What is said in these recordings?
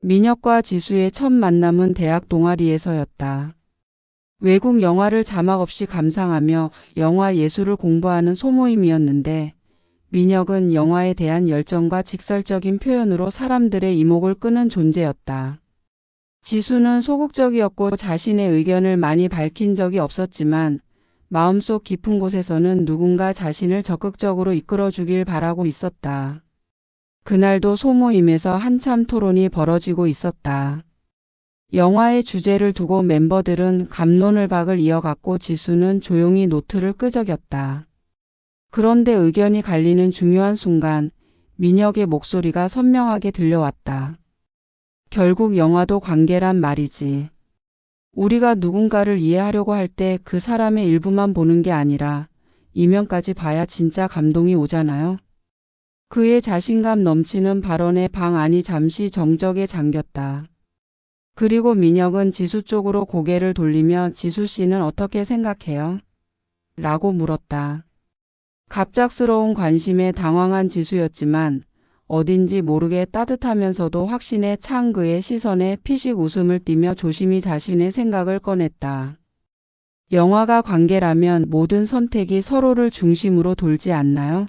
민혁과 지수의 첫 만남은 대학 동아리에서였다. 외국 영화를 자막 없이 감상하며 영화 예술을 공부하는 소모임이었는데 민혁은 영화에 대한 열정과 직설적인 표현으로 사람들의 이목을 끄는 존재였다. 지수는 소극적이었고 자신의 의견을 많이 밝힌 적이 없었지만 마음속 깊은 곳에서는 누군가 자신을 적극적으로 이끌어주길 바라고 있었다. 그날도 소모임에서 한참 토론이 벌어지고 있었다. 영화의 주제를 두고 멤버들은 감론을 박을 이어갔고 지수는 조용히 노트를 끄적였다. 그런데 의견이 갈리는 중요한 순간 민혁의 목소리가 선명하게 들려왔다. 결국 영화도 관계란 말이지. 우리가 누군가를 이해하려고 할 때 그 사람의 일부만 보는 게 아니라 이면까지 봐야 진짜 감동이 오잖아요. 그의 자신감 넘치는 발언에 방 안이 잠시 정적에 잠겼다. 그리고 민혁은 지수 쪽으로 고개를 돌리며 지수 씨는 어떻게 생각해요? 라고 물었다. 갑작스러운 관심에 당황한 지수였지만 어딘지 모르게 따뜻하면서도 확신에 찬 그의 시선에 피식 웃음을 띠며 조심히 자신의 생각을 꺼냈다. 영화가 관계라면 모든 선택이 서로를 중심으로 돌지 않나요?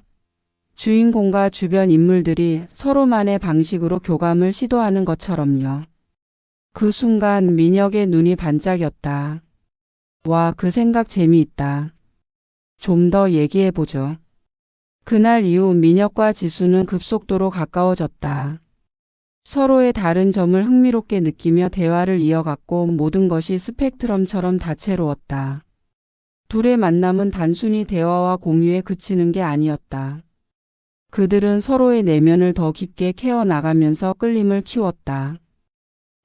주인공과 주변 인물들이 서로만의 방식으로 교감을 시도하는 것처럼요. 그 순간 민혁의 눈이 반짝였다. 와, 그 생각 재미있다. 좀 더 얘기해보죠. 그날 이후 민혁과 지수는 급속도로 가까워졌다. 서로의 다른 점을 흥미롭게 느끼며 대화를 이어갔고 모든 것이 스펙트럼처럼 다채로웠다. 둘의 만남은 단순히 대화와 공유에 그치는 게 아니었다. 그들은 서로의 내면을 더 깊게 캐어나가면서 끌림을 키웠다.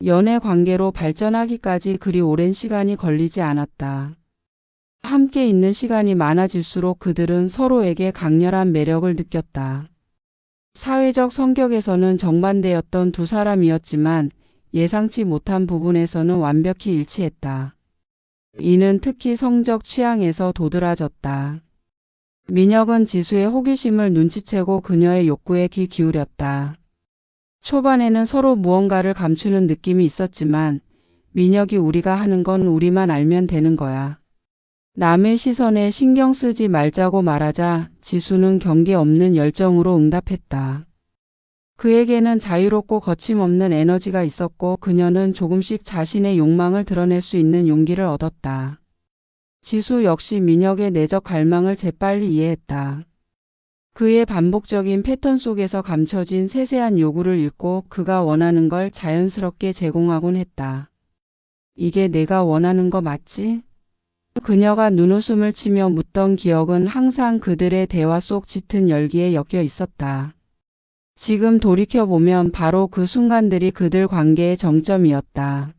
연애 관계로 발전하기까지 그리 오랜 시간이 걸리지 않았다. 함께 있는 시간이 많아질수록 그들은 서로에게 강렬한 매력을 느꼈다. 사회적 성격에서는 정반대였던 두 사람이었지만 예상치 못한 부분에서는 완벽히 일치했다. 이는 특히 성적 취향에서 도드라졌다. 민혁은 지수의 호기심을 눈치채고 그녀의 욕구에 귀 기울였다. 초반에는 서로 무언가를 감추는 느낌이 있었지만 민혁이 우리가 하는 건 우리만 알면 되는 거야. 남의 시선에 신경 쓰지 말자고 말하자 지수는 경계 없는 열정으로 응답했다. 그에게는 자유롭고 거침없는 에너지가 있었고 그녀는 조금씩 자신의 욕망을 드러낼 수 있는 용기를 얻었다. 지수 역시 민혁의 내적 갈망을 재빨리 이해했다. 그의 반복적인 패턴 속에서 감춰진 세세한 요구를 읽고 그가 원하는 걸 자연스럽게 제공하곤 했다. 이게 내가 원하는 거 맞지? 그녀가 눈웃음을 치며 묻던 기억은 항상 그들의 대화 속 짙은 열기에 엮여 있었다. 지금 돌이켜보면 바로 그 순간들이 그들 관계의 정점이었다.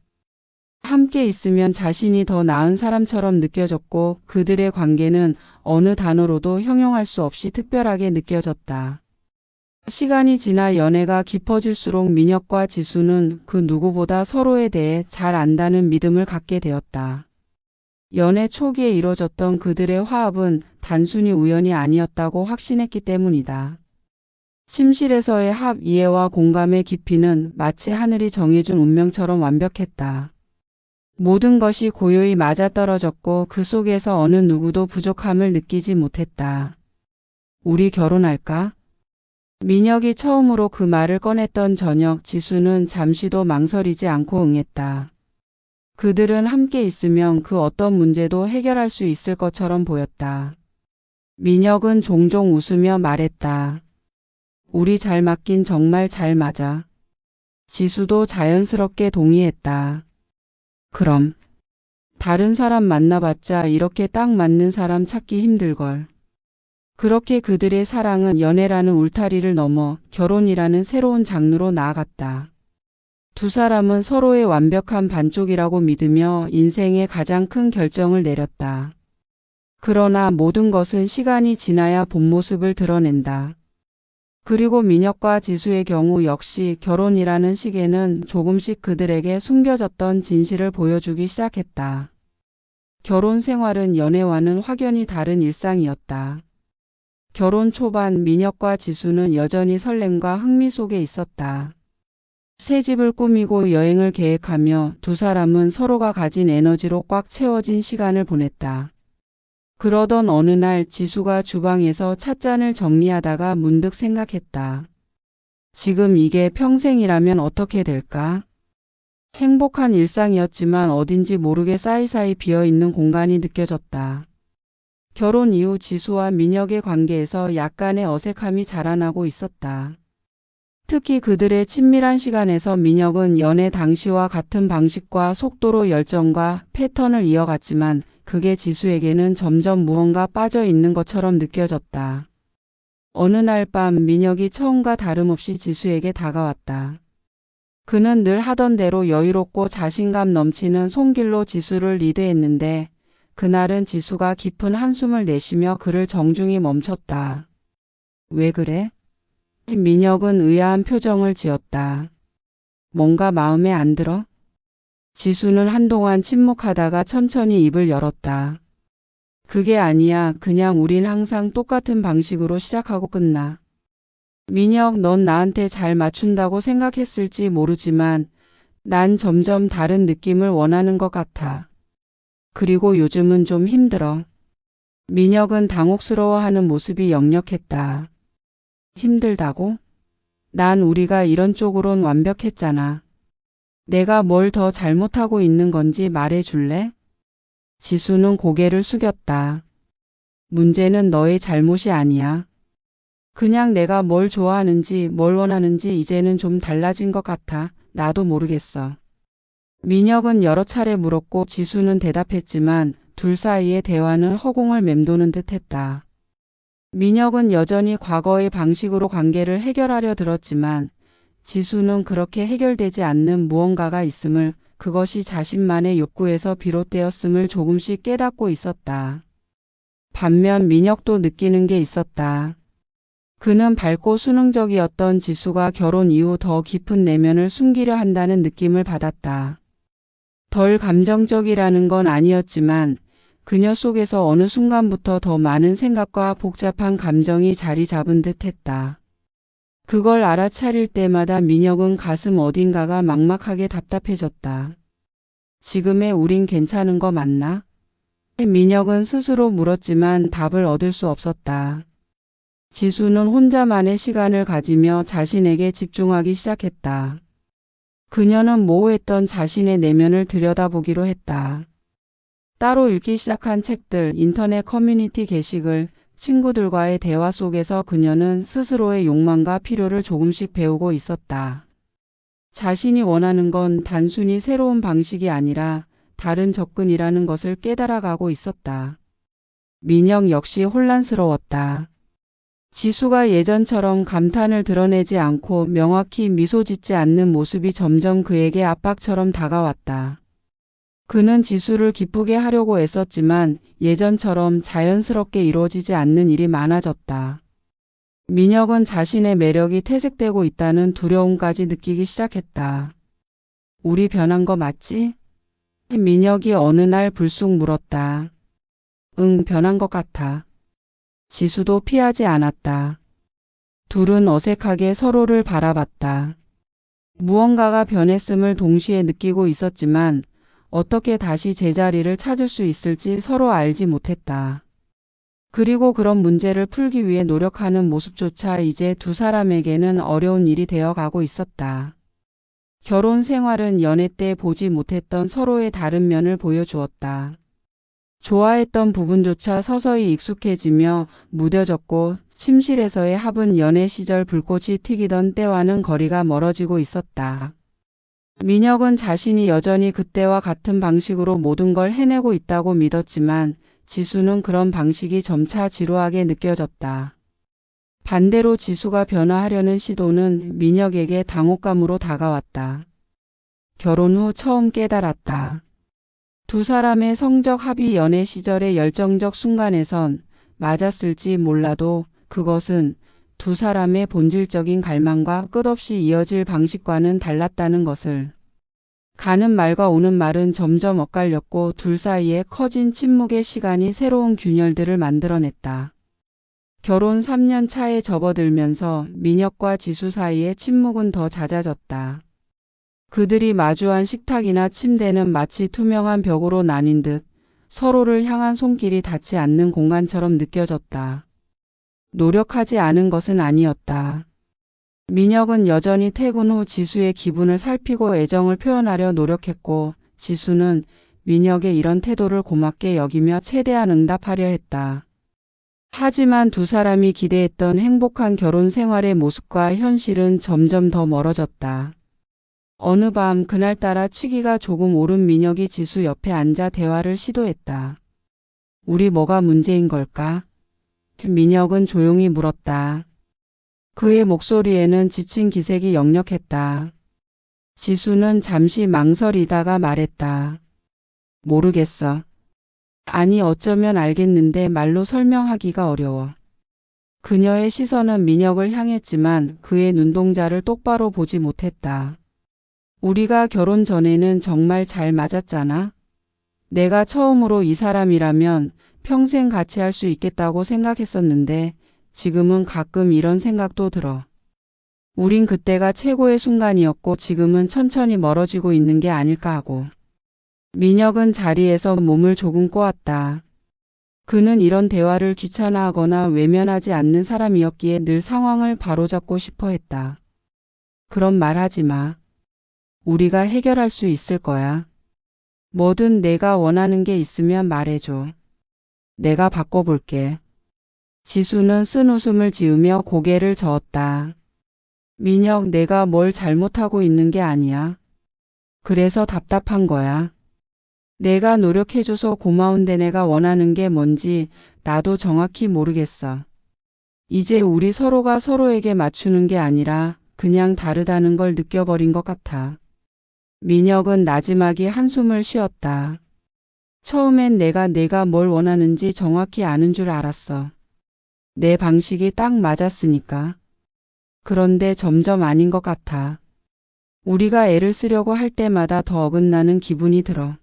함께 있으면 자신이 더 나은 사람처럼 느껴졌고 그들의 관계는 어느 단어로도 형용할 수 없이 특별하게 느껴졌다. 시간이 지나 연애가 깊어질수록 민혁과 지수는 그 누구보다 서로에 대해 잘 안다는 믿음을 갖게 되었다. 연애 초기에 이뤄졌던 그들의 화합은 단순히 우연이 아니었다고 확신했기 때문이다. 침실에서의 합 이해와 공감의 깊이는 마치 하늘이 정해준 운명처럼 완벽했다. 모든 것이 고요히 맞아떨어졌고 그 속에서 어느 누구도 부족함을 느끼지 못했다. 우리 결혼할까? 민혁이 처음으로 그 말을 꺼냈던 저녁 지수는 잠시도 망설이지 않고 응했다. 그들은 함께 있으면 그 어떤 문제도 해결할 수 있을 것처럼 보였다. 민혁은 종종 웃으며 말했다. 우리 잘 맞긴 정말 잘 맞아. 지수도 자연스럽게 동의했다. 그럼 다른 사람 만나봤자 이렇게 딱 맞는 사람 찾기 힘들걸. 그렇게 그들의 사랑은 연애라는 울타리를 넘어 결혼이라는 새로운 장르로 나아갔다. 두 사람은 서로의 완벽한 반쪽이라고 믿으며 인생의 가장 큰 결정을 내렸다. 그러나 모든 것은 시간이 지나야 본 모습을 드러낸다. 그리고 민혁과 지수의 경우 역시 결혼이라는 시계는 조금씩 그들에게 숨겨졌던 진실을 보여주기 시작했다. 결혼 생활은 연애와는 확연히 다른 일상이었다. 결혼 초반 민혁과 지수는 여전히 설렘과 흥미 속에 있었다. 새 집을 꾸미고 여행을 계획하며 두 사람은 서로가 가진 에너지로 꽉 채워진 시간을 보냈다. 그러던 어느 날 지수가 주방에서 찻잔을 정리하다가 문득 생각했다. 지금 이게 평생이라면 어떻게 될까? 행복한 일상이었지만 어딘지 모르게 사이사이 비어있는 공간이 느껴졌다. 결혼 이후 지수와 민혁의 관계에서 약간의 어색함이 자라나고 있었다. 특히 그들의 친밀한 시간에서 민혁은 연애 당시와 같은 방식과 속도로 열정과 패턴을 이어갔지만 그게 지수에게는 점점 무언가 빠져 있는 것처럼 느껴졌다. 어느 날 밤 민혁이 처음과 다름없이 지수에게 다가왔다. 그는 늘 하던 대로 여유롭고 자신감 넘치는 손길로 지수를 리드했는데 그날은 지수가 깊은 한숨을 내쉬며 그를 정중히 멈췄다. 왜 그래? 민혁은 의아한 표정을 지었다. 뭔가 마음에 안 들어? 지수는 한동안 침묵하다가 천천히 입을 열었다. 그게 아니야. 그냥 우린 항상 똑같은 방식으로 시작하고 끝나. 민혁, 넌 나한테 잘 맞춘다고 생각했을지 모르지만 난 점점 다른 느낌을 원하는 것 같아. 그리고 요즘은 좀 힘들어. 민혁은 당혹스러워하는 모습이 역력했다. 힘들다고? 난 우리가 이런 쪽으론 완벽했잖아. 내가 뭘 더 잘못하고 있는 건지 말해 줄래? 지수는 고개를 숙였다. 문제는 너의 잘못이 아니야. 그냥 내가 뭘 좋아하는지 뭘 원하는지 이제는 좀 달라진 것 같아. 나도 모르겠어. 민혁은 여러 차례 물었고 지수는 대답했지만 둘 사이의 대화는 허공을 맴도는 듯 했다. 민혁은 여전히 과거의 방식으로 관계를 해결하려 들었지만 지수는 그렇게 해결되지 않는 무언가가 있음을 그것이 자신만의 욕구에서 비롯되었음을 조금씩 깨닫고 있었다. 반면 민혁도 느끼는 게 있었다. 그는 밝고 수능적이었던 지수가 결혼 이후 더 깊은 내면을 숨기려 한다는 느낌을 받았다. 덜 감정적이라는 건 아니었지만 그녀 속에서 어느 순간부터 더 많은 생각과 복잡한 감정이 자리 잡은 듯 했다. 그걸 알아차릴 때마다 민혁은 가슴 어딘가가 막막하게 답답해졌다. 지금의 우린 괜찮은 거 맞나? 민혁은 스스로 물었지만 답을 얻을 수 없었다. 지수는 혼자만의 시간을 가지며 자신에게 집중하기 시작했다. 그녀는 모호했던 자신의 내면을 들여다보기로 했다. 따로 읽기 시작한 책들, 인터넷 커뮤니티 게시글, 친구들과의 대화 속에서 그녀는 스스로의 욕망과 필요를 조금씩 배우고 있었다. 자신이 원하는 건 단순히 새로운 방식이 아니라 다른 접근이라는 것을 깨달아가고 있었다. 민영 역시 혼란스러웠다. 지수가 예전처럼 감탄을 드러내지 않고 명확히 미소 짓지 않는 모습이 점점 그에게 압박처럼 다가왔다. 그는 지수를 기쁘게 하려고 애썼지만 예전처럼 자연스럽게 이루어지지 않는 일이 많아졌다. 민혁은 자신의 매력이 퇴색되고 있다는 두려움까지 느끼기 시작했다. 우리 변한 거 맞지? 민혁이 어느 날 불쑥 물었다. 응, 변한 것 같아. 지수도 피하지 않았다. 둘은 어색하게 서로를 바라봤다. 무언가가 변했음을 동시에 느끼고 있었지만 어떻게 다시 제자리를 찾을 수 있을지 서로 알지 못했다. 그리고 그런 문제를 풀기 위해 노력하는 모습조차 이제 두 사람에게는 어려운 일이 되어 가고 있었다. 결혼 생활은 연애 때 보지 못했던 서로의 다른 면을 보여주었다. 좋아했던 부분조차 서서히 익숙해지며 무뎌졌고 침실에서의 합은 연애 시절 불꽃이 튀기던 때와는 거리가 멀어지고 있었다. 민혁은 자신이 여전히 그때와 같은 방식으로 모든 걸 해내고 있다고 믿었지만 지수는 그런 방식이 점차 지루하게 느껴졌다. 반대로 지수가 변화하려는 시도는 민혁에게 당혹감으로 다가왔다. 결혼 후 처음 깨달았다. 두 사람의 성적 합의 연애 시절의 열정적 순간에선 맞았을지 몰라도 그것은 두 사람의 본질적인 갈망과 끝없이 이어질 방식과는 달랐다는 것을. 가는 말과 오는 말은 점점 엇갈렸고 둘 사이에 커진 침묵의 시간이 새로운 균열들을 만들어냈다. 결혼 3년 차에 접어들면서 민혁과 지수 사이의 침묵은 더 잦아졌다. 그들이 마주한 식탁이나 침대는 마치 투명한 벽으로 나뉜 듯 서로를 향한 손길이 닿지 않는 공간처럼 느껴졌다. 노력하지 않은 것은 아니었다. 민혁은 여전히 퇴근 후 지수의 기분을 살피고 애정을 표현하려 노력했고 지수는 민혁의 이런 태도를 고맙게 여기며 최대한 응답하려 했다. 하지만 두 사람이 기대했던 행복한 결혼 생활의 모습과 현실은 점점 더 멀어졌다. 어느 밤 그날따라 취기가 조금 오른 민혁이 지수 옆에 앉아 대화를 시도했다. 우리 뭐가 문제인 걸까? 민혁은 조용히 물었다. 그의 목소리에는 지친 기색이 역력했다. 지수는 잠시 망설이다가 말했다. 모르겠어. 아니 어쩌면 알겠는데 말로 설명하기가 어려워. 그녀의 시선은 민혁을 향했지만 그의 눈동자를 똑바로 보지 못했다. 우리가 결혼 전에는 정말 잘 맞았잖아. 내가 처음으로 이 사람이라면 평생 같이 할 수 있겠다고 생각했었는데 지금은 가끔 이런 생각도 들어. 우린 그때가 최고의 순간이었고 지금은 천천히 멀어지고 있는 게 아닐까 하고. 민혁은 자리에서 몸을 조금 꼬았다. 그는 이런 대화를 귀찮아하거나 외면하지 않는 사람이었기에 늘 상황을 바로잡고 싶어 했다. 그런 말 하지 마. 우리가 해결할 수 있을 거야. 뭐든 내가 원하는 게 있으면 말해줘. 내가 바꿔볼게. 지수는 쓴 웃음을 지으며 고개를 저었다. 민혁, 내가 뭘 잘못하고 있는 게 아니야. 그래서 답답한 거야. 내가 노력해줘서 고마운데 내가 원하는 게 뭔지 나도 정확히 모르겠어. 이제 우리 서로가 서로에게 맞추는 게 아니라 그냥 다르다는 걸 느껴버린 것 같아. 민혁은 나지막이 한숨을 쉬었다. 처음엔 내가 내가 뭘 원하는지 정확히 아는 줄 알았어. 내 방식이 딱 맞았으니까. 그런데 점점 아닌 것 같아. 우리가 애를 쓰려고 할 때마다 더 어긋나는 기분이 들어.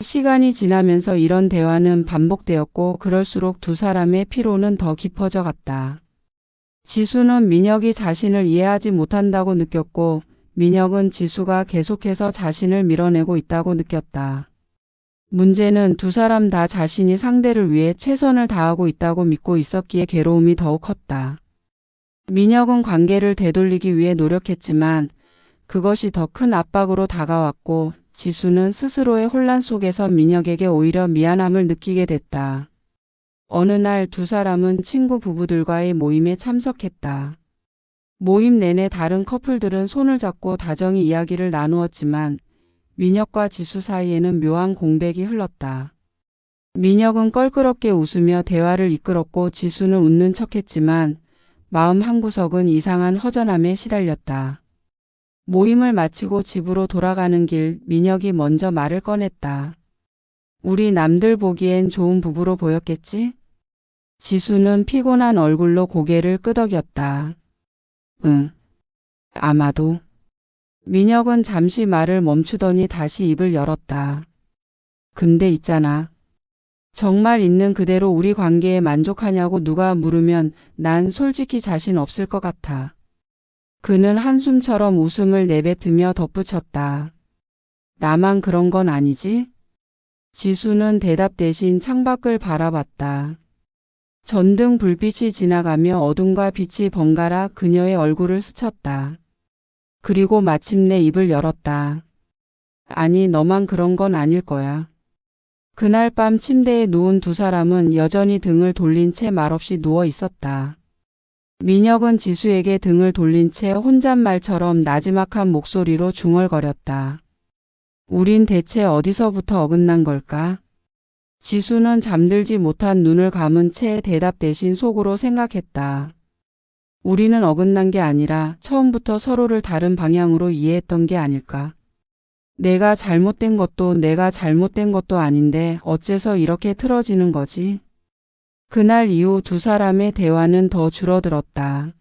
시간이 지나면서 이런 대화는 반복되었고 그럴수록 두 사람의 피로는 더 깊어져 갔다. 지수는 민혁이 자신을 이해하지 못한다고 느꼈고 민혁은 지수가 계속해서 자신을 밀어내고 있다고 느꼈다. 문제는 두 사람 다 자신이 상대를 위해 최선을 다하고 있다고 믿고 있었기에 괴로움이 더욱 컸다. 민혁은 관계를 되돌리기 위해 노력했지만 그것이 더 큰 압박으로 다가왔고 지수는 스스로의 혼란 속에서 민혁에게 오히려 미안함을 느끼게 됐다. 어느 날 두 사람은 친구 부부들과의 모임에 참석했다. 모임 내내 다른 커플들은 손을 잡고 다정히 이야기를 나누었지만 민혁과 지수 사이에는 묘한 공백이 흘렀다. 민혁은 껄끄럽게 웃으며 대화를 이끌었고 지수는 웃는 척했지만 마음 한구석은 이상한 허전함에 시달렸다. 모임을 마치고 집으로 돌아가는 길 민혁이 먼저 말을 꺼냈다. 우리 남들 보기엔 좋은 부부로 보였겠지? 지수는 피곤한 얼굴로 고개를 끄덕였다. 응. 아마도. 민혁은 잠시 말을 멈추더니 다시 입을 열었다. 근데 있잖아. 정말 있는 그대로 우리 관계에 만족하냐고 누가 물으면 난 솔직히 자신 없을 것 같아. 그는 한숨처럼 웃음을 내뱉으며 덧붙였다. 나만 그런 건 아니지? 지수는 대답 대신 창밖을 바라봤다. 전등 불빛이 지나가며 어둠과 빛이 번갈아 그녀의 얼굴을 스쳤다. 그리고 마침내 입을 열었다. 아니, 너만 그런 건 아닐 거야. 그날 밤 침대에 누운 두 사람은 여전히 등을 돌린 채 말없이 누워 있었다. 민혁은 지수에게 등을 돌린 채 혼잣말처럼 나지막한 목소리로 중얼거렸다. 우린 대체 어디서부터 어긋난 걸까? 지수는 잠들지 못한 눈을 감은 채 대답 대신 속으로 생각했다. 우리는 어긋난 게 아니라 처음부터 서로를 다른 방향으로 이해했던 게 아닐까. 내가 잘못된 것도 내가 잘못된 것도 아닌데 어째서 이렇게 틀어지는 거지? 그날 이후 두 사람의 대화는 더 줄어들었다.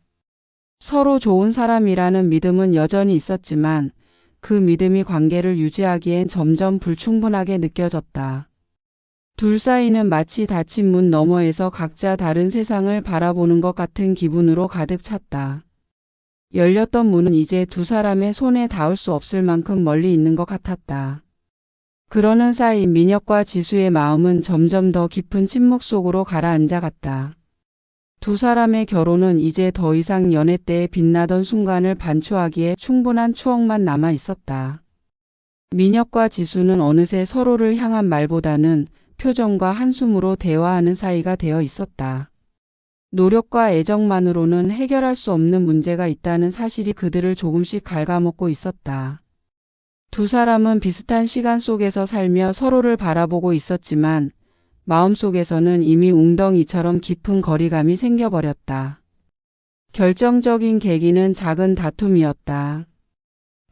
서로 좋은 사람이라는 믿음은 여전히 있었지만 그 믿음이 관계를 유지하기엔 점점 불충분하게 느껴졌다. 둘 사이는 마치 닫힌 문 너머에서 각자 다른 세상을 바라보는 것 같은 기분으로 가득 찼다. 열렸던 문은 이제 두 사람의 손에 닿을 수 없을 만큼 멀리 있는 것 같았다. 그러는 사이 민혁과 지수의 마음은 점점 더 깊은 침묵 속으로 가라앉아 갔다. 두 사람의 결혼은 이제 더 이상 연애 때의 빛나던 순간을 반추하기에 충분한 추억만 남아 있었다. 민혁과 지수는 어느새 서로를 향한 말보다는 표정과 한숨으로 대화하는 사이가 되어 있었다. 노력과 애정만으로는 해결할 수 없는 문제가 있다는 사실이 그들을 조금씩 갉아먹고 있었다. 두 사람은 비슷한 시간 속에서 살며 서로를 바라보고 있었지만 마음속에서는 이미 웅덩이처럼 깊은 거리감이 생겨버렸다. 결정적인 계기는 작은 다툼이었다.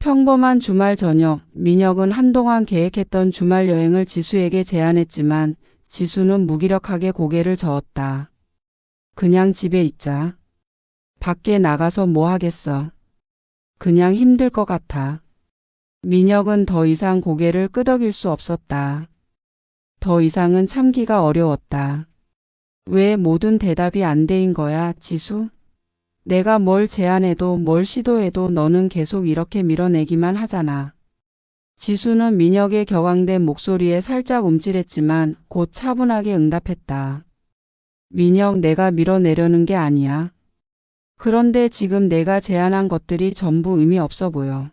평범한 주말 저녁, 민혁은 한동안 계획했던 주말 여행을 지수에게 제안했지만 지수는 무기력하게 고개를 저었다. 그냥 집에 있자. 밖에 나가서 뭐 하겠어. 그냥 힘들 것 같아. 민혁은 더 이상 고개를 끄덕일 수 없었다. 더 이상은 참기가 어려웠다. 왜 모든 대답이 안 돼인 거야, 지수? 내가 뭘 제안해도 뭘 시도해도 너는 계속 이렇게 밀어내기만 하잖아. 지수는 민혁의 격앙된 목소리에 살짝 움찔했지만 곧 차분하게 응답했다. 민혁 내가 밀어내려는 게 아니야. 그런데 지금 내가 제안한 것들이 전부 의미 없어 보여.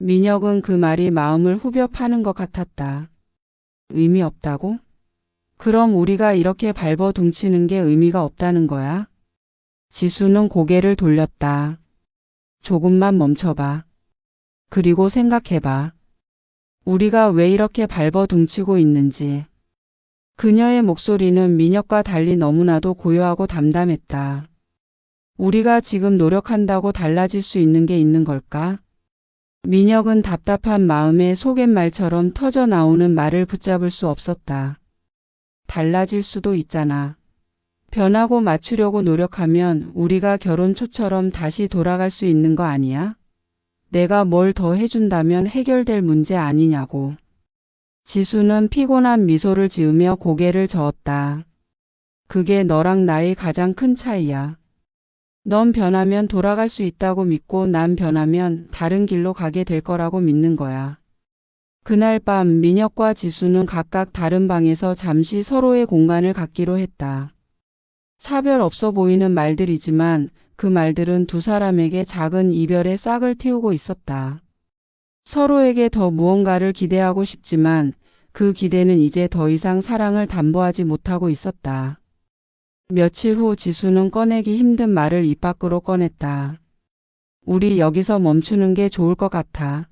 민혁은 그 말이 마음을 후벼 파는 것 같았다. 의미 없다고? 그럼 우리가 이렇게 발버둥치는 게 의미가 없다는 거야? 지수는 고개를 돌렸다. 조금만 멈춰봐. 그리고 생각해봐. 우리가 왜 이렇게 발버둥치고 있는지. 그녀의 목소리는 민혁과 달리 너무나도 고요하고 담담했다. 우리가 지금 노력한다고 달라질 수 있는 게 있는 걸까? 민혁은 답답한 마음에 소갯말처럼 터져 나오는 말을 붙잡을 수 없었다. 달라질 수도 있잖아. 변하고 맞추려고 노력하면 우리가 결혼 초처럼 다시 돌아갈 수 있는 거 아니야? 내가 뭘 더 해준다면 해결될 문제 아니냐고. 지수는 피곤한 미소를 지으며 고개를 저었다. 그게 너랑 나의 가장 큰 차이야. 넌 변하면 돌아갈 수 있다고 믿고 난 변하면 다른 길로 가게 될 거라고 믿는 거야. 그날 밤 민혁과 지수는 각각 다른 방에서 잠시 서로의 공간을 갖기로 했다. 차별 없어 보이는 말들이지만 그 말들은 두 사람에게 작은 이별의 싹을 틔우고 있었다. 서로에게 더 무언가를 기대하고 싶지만 그 기대는 이제 더 이상 사랑을 담보하지 못하고 있었다. 며칠 후 지수는 꺼내기 힘든 말을 입 밖으로 꺼냈다. 우리 여기서 멈추는 게 좋을 것 같아.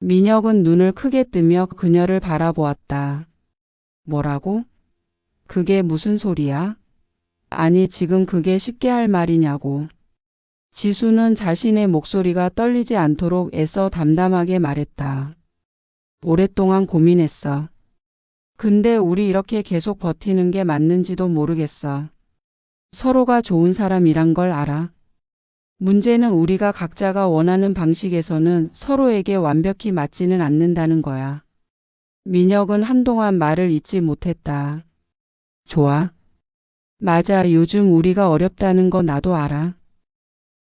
민혁은 눈을 크게 뜨며 그녀를 바라보았다. 뭐라고? 그게 무슨 소리야? 아니, 지금 그게 쉽게 할 말이냐고. 지수는 자신의 목소리가 떨리지 않도록 애써 담담하게 말했다. 오랫동안 고민했어. 근데 우리 이렇게 계속 버티는 게 맞는지도 모르겠어. 서로가 좋은 사람이란 걸 알아. 문제는 우리가 각자가 원하는 방식에서는 서로에게 완벽히 맞지는 않는다는 거야. 민혁은 한동안 말을 잇지 못했다. 좋아. 맞아, 요즘 우리가 어렵다는 거 나도 알아.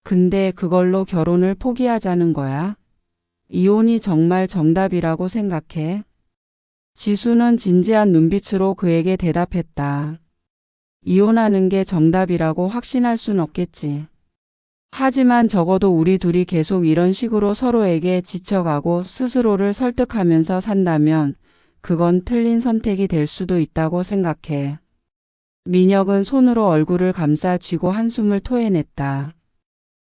근데 그걸로 결혼을 포기하자는 거야? 이혼이 정말 정답이라고 생각해? 지수는 진지한 눈빛으로 그에게 대답했다. 이혼하는 게 정답이라고 확신할 순 없겠지. 하지만 적어도 우리 둘이 계속 이런 식으로 서로에게 지쳐가고 스스로를 설득하면서 산다면 그건 틀린 선택이 될 수도 있다고 생각해. 민혁은 손으로 얼굴을 감싸 쥐고 한숨을 토해냈다.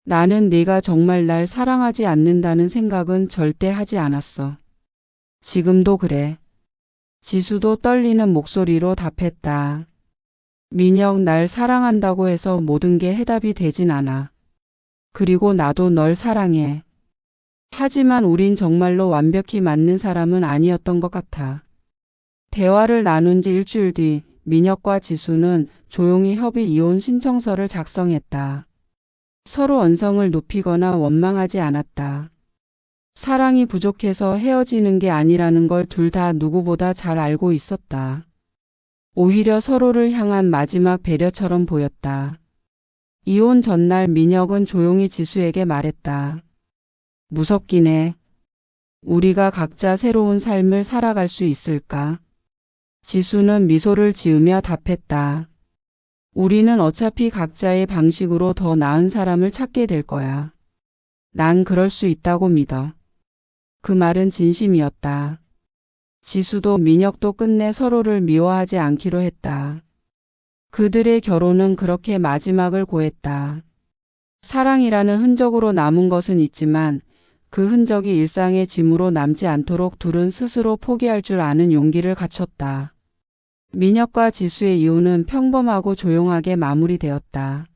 나는 네가 정말 날 사랑하지 않는다는 생각은 절대 하지 않았어. 지금도 그래. 지수도 떨리는 목소리로 답했다. 민혁 날 사랑한다고 해서 모든 게 해답이 되진 않아. 그리고 나도 널 사랑해. 하지만 우린 정말로 완벽히 맞는 사람은 아니었던 것 같아. 대화를 나눈 지 일주일 뒤 민혁과 지수는 조용히 협의 이혼 신청서를 작성했다. 서로 언성을 높이거나 원망하지 않았다. 사랑이 부족해서 헤어지는 게 아니라는 걸 둘 다 누구보다 잘 알고 있었다. 오히려 서로를 향한 마지막 배려처럼 보였다. 이혼 전날 민혁은 조용히 지수에게 말했다. 무섭긴 해. 우리가 각자 새로운 삶을 살아갈 수 있을까? 지수는 미소를 지으며 답했다. 우리는 어차피 각자의 방식으로 더 나은 사람을 찾게 될 거야. 난 그럴 수 있다고 믿어. 그 말은 진심이었다. 지수도 민혁도 끝내 서로를 미워하지 않기로 했다. 그들의 결혼은 그렇게 마지막을 고했다. 사랑이라는 흔적으로 남은 것은 있지만 그 흔적이 일상의 짐으로 남지 않도록 둘은 스스로 포기할 줄 아는 용기를 갖췄다. 민혁과 지수의 이혼은 평범하고 조용하게 마무리되었다.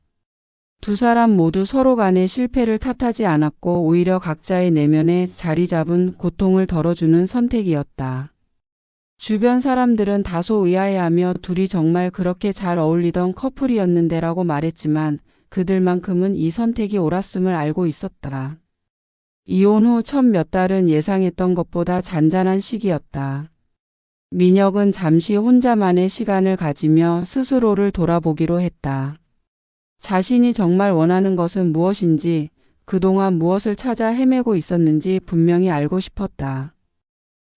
두 사람 모두 서로 간의 실패를 탓하지 않았고 오히려 각자의 내면에 자리 잡은 고통을 덜어주는 선택이었다. 주변 사람들은 다소 의아해하며 둘이 정말 그렇게 잘 어울리던 커플이었는데라고 말했지만 그들만큼은 이 선택이 옳았음을 알고 있었다. 이혼 후 첫 몇 달은 예상했던 것보다 잔잔한 시기였다. 민혁은 잠시 혼자만의 시간을 가지며 스스로를 돌아보기로 했다. 자신이 정말 원하는 것은 무엇인지, 그동안 무엇을 찾아 헤매고 있었는지 분명히 알고 싶었다.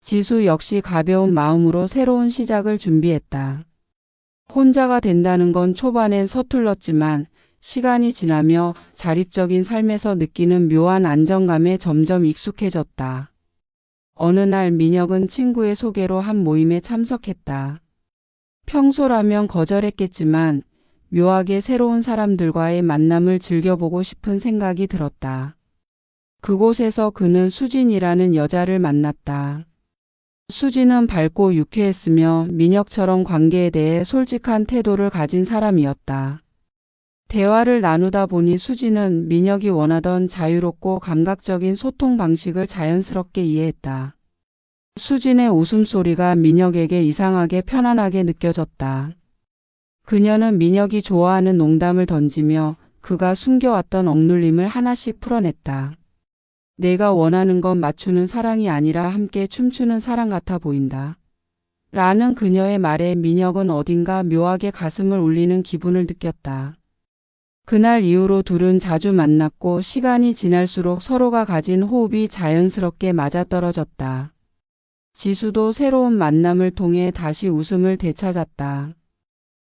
지수 역시 가벼운 마음으로 새로운 시작을 준비했다. 혼자가 된다는 건 초반엔 서툴렀지만 시간이 지나며 자립적인 삶에서 느끼는 묘한 안정감에 점점 익숙해졌다. 어느 날 민혁은 친구의 소개로 한 모임에 참석했다. 평소라면 거절했겠지만 묘하게 새로운 사람들과의 만남을 즐겨보고 싶은 생각이 들었다. 그곳에서 그는 수진이라는 여자를 만났다. 수진은 밝고 유쾌했으며 민혁처럼 관계에 대해 솔직한 태도를 가진 사람이었다. 대화를 나누다 보니 수진은 민혁이 원하던 자유롭고 감각적인 소통 방식을 자연스럽게 이해했다. 수진의 웃음소리가 민혁에게 이상하게 편안하게 느껴졌다. 그녀는 민혁이 좋아하는 농담을 던지며 그가 숨겨왔던 억눌림을 하나씩 풀어냈다. 내가 원하는 건 맞추는 사랑이 아니라 함께 춤추는 사랑 같아 보인다. 라는 그녀의 말에 민혁은 어딘가 묘하게 가슴을 울리는 기분을 느꼈다. 그날 이후로 둘은 자주 만났고 시간이 지날수록 서로가 가진 호흡이 자연스럽게 맞아떨어졌다. 지수도 새로운 만남을 통해 다시 웃음을 되찾았다.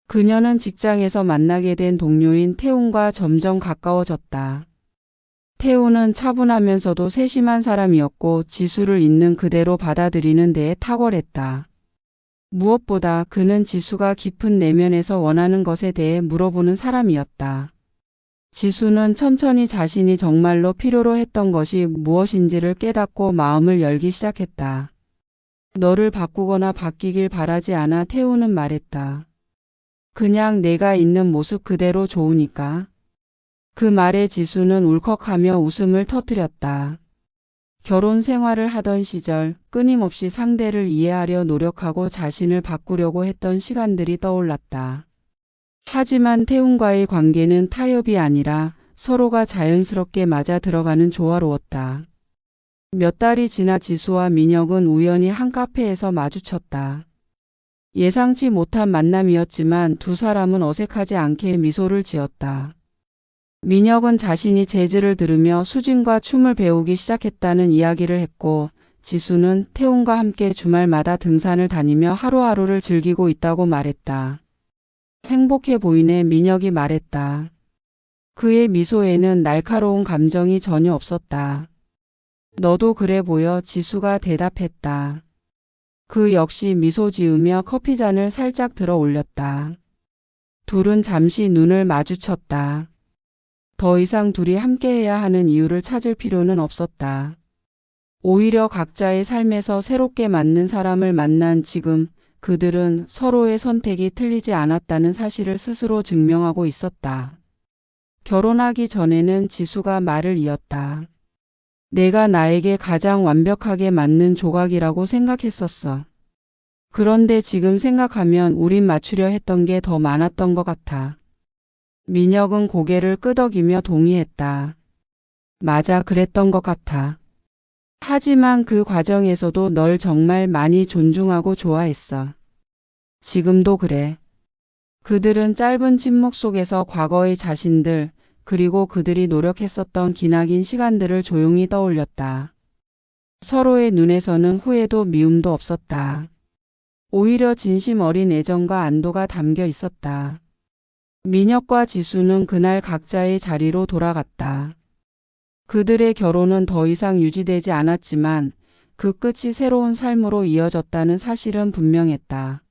그녀는 직장에서 만나게 된 동료인 태훈과 점점 가까워졌다. 태훈은 차분하면서도 세심한 사람이었고 지수를 있는 그대로 받아들이는 데에 탁월했다. 무엇보다 그는 지수가 깊은 내면에서 원하는 것에 대해 물어보는 사람이었다. 지수는 천천히 자신이 정말로 필요로 했던 것이 무엇인지를 깨닫고 마음을 열기 시작했다. 너를 바꾸거나 바뀌길 바라지 않아 태우는 말했다. 그냥 내가 있는 모습 그대로 좋으니까. 그 말에 지수는 울컥하며 웃음을 터뜨렸다. 결혼 생활을 하던 시절 끊임없이 상대를 이해하려 노력하고 자신을 바꾸려고 했던 시간들이 떠올랐다. 하지만 태훈과의 관계는 타협이 아니라 서로가 자연스럽게 맞아 들어가는 조화로웠다. 몇 달이 지나 지수와 민혁은 우연히 한 카페에서 마주쳤다. 예상치 못한 만남이었지만 두 사람은 어색하지 않게 미소를 지었다. 민혁은 자신이 재즈를 들으며 수진과 춤을 배우기 시작했다는 이야기를 했고 지수는 태훈과 함께 주말마다 등산을 다니며 하루하루를 즐기고 있다고 말했다. 행복해 보이네 민혁이 말했다. 그의 미소에는 날카로운 감정이 전혀 없었다. 너도 그래 보여 지수가 대답했다. 그 역시 미소 지으며 커피잔을 살짝 들어 올렸다. 둘은 잠시 눈을 마주쳤다. 더 이상 둘이 함께해야 하는 이유를 찾을 필요는 없었다. 오히려 각자의 삶에서 새롭게 맞는 사람을 만난 지금 그들은 서로의 선택이 틀리지 않았다는 사실을 스스로 증명하고 있었다. 결혼하기 전에는 지수가 말을 이었다. 내가 나에게 가장 완벽하게 맞는 조각이라고 생각했었어. 그런데 지금 생각하면 우린 맞추려 했던 게 더 많았던 것 같아. 민혁은 고개를 끄덕이며 동의했다. 맞아, 그랬던 것 같아. 하지만 그 과정에서도 널 정말 많이 존중하고 좋아했어. 지금도 그래. 그들은 짧은 침묵 속에서 과거의 자신들, 그리고 그들이 노력했었던 기나긴 시간들을 조용히 떠올렸다. 서로의 눈에서는 후회도 미움도 없었다. 오히려 진심 어린 애정과 안도가 담겨 있었다. 민혁과 지수는 그날 각자의 자리로 돌아갔다. 그들의 결혼은 더 이상 유지되지 않았지만 그 끝이 새로운 삶으로 이어졌다는 사실은 분명했다.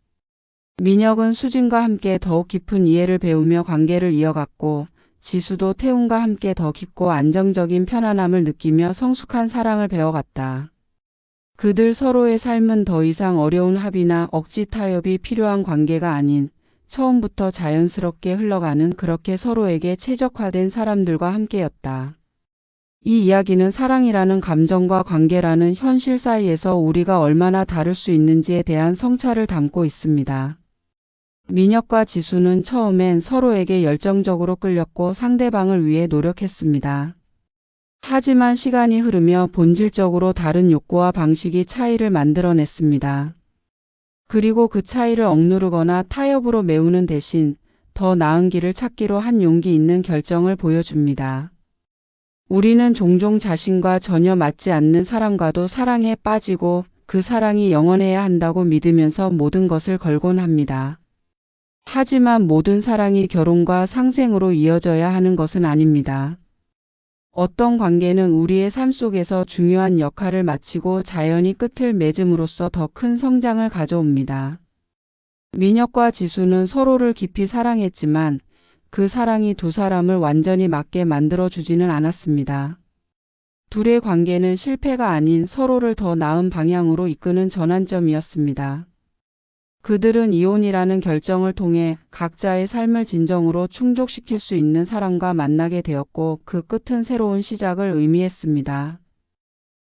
민혁은 수진과 함께 더욱 깊은 이해를 배우며 관계를 이어갔고 지수도 태웅과 함께 더 깊고 안정적인 편안함을 느끼며 성숙한 사랑을 배워갔다. 그들 서로의 삶은 더 이상 어려운 합의나 억지 타협이 필요한 관계가 아닌 처음부터 자연스럽게 흘러가는 그렇게 서로에게 최적화된 사람들과 함께였다. 이 이야기는 사랑이라는 감정과 관계라는 현실 사이에서 우리가 얼마나 다를 수 있는지에 대한 성찰을 담고 있습니다. 민혁과 지수는 처음엔 서로에게 열정적으로 끌렸고 상대방을 위해 노력했습니다. 하지만 시간이 흐르며 본질적으로 다른 욕구와 방식이 차이를 만들어냈습니다. 그리고 그 차이를 억누르거나 타협으로 메우는 대신 더 나은 길을 찾기로 한 용기 있는 결정을 보여줍니다. 우리는 종종 자신과 전혀 맞지 않는 사람과도 사랑에 빠지고 그 사랑이 영원해야 한다고 믿으면서 모든 것을 걸곤 합니다. 하지만 모든 사랑이 결혼과 상생으로 이어져야 하는 것은 아닙니다. 어떤 관계는 우리의 삶 속에서 중요한 역할을 마치고 자연히 끝을 맺음으로써 더 큰 성장을 가져옵니다. 민혁과 지수는 서로를 깊이 사랑했지만 그 사랑이 두 사람을 완전히 맞게 만들어 주지는 않았습니다. 둘의 관계는 실패가 아닌 서로를 더 나은 방향으로 이끄는 전환점이었습니다. 그들은 이혼이라는 결정을 통해 각자의 삶을 진정으로 충족시킬 수 있는 사람과 만나게 되었고 그 끝은 새로운 시작을 의미했습니다.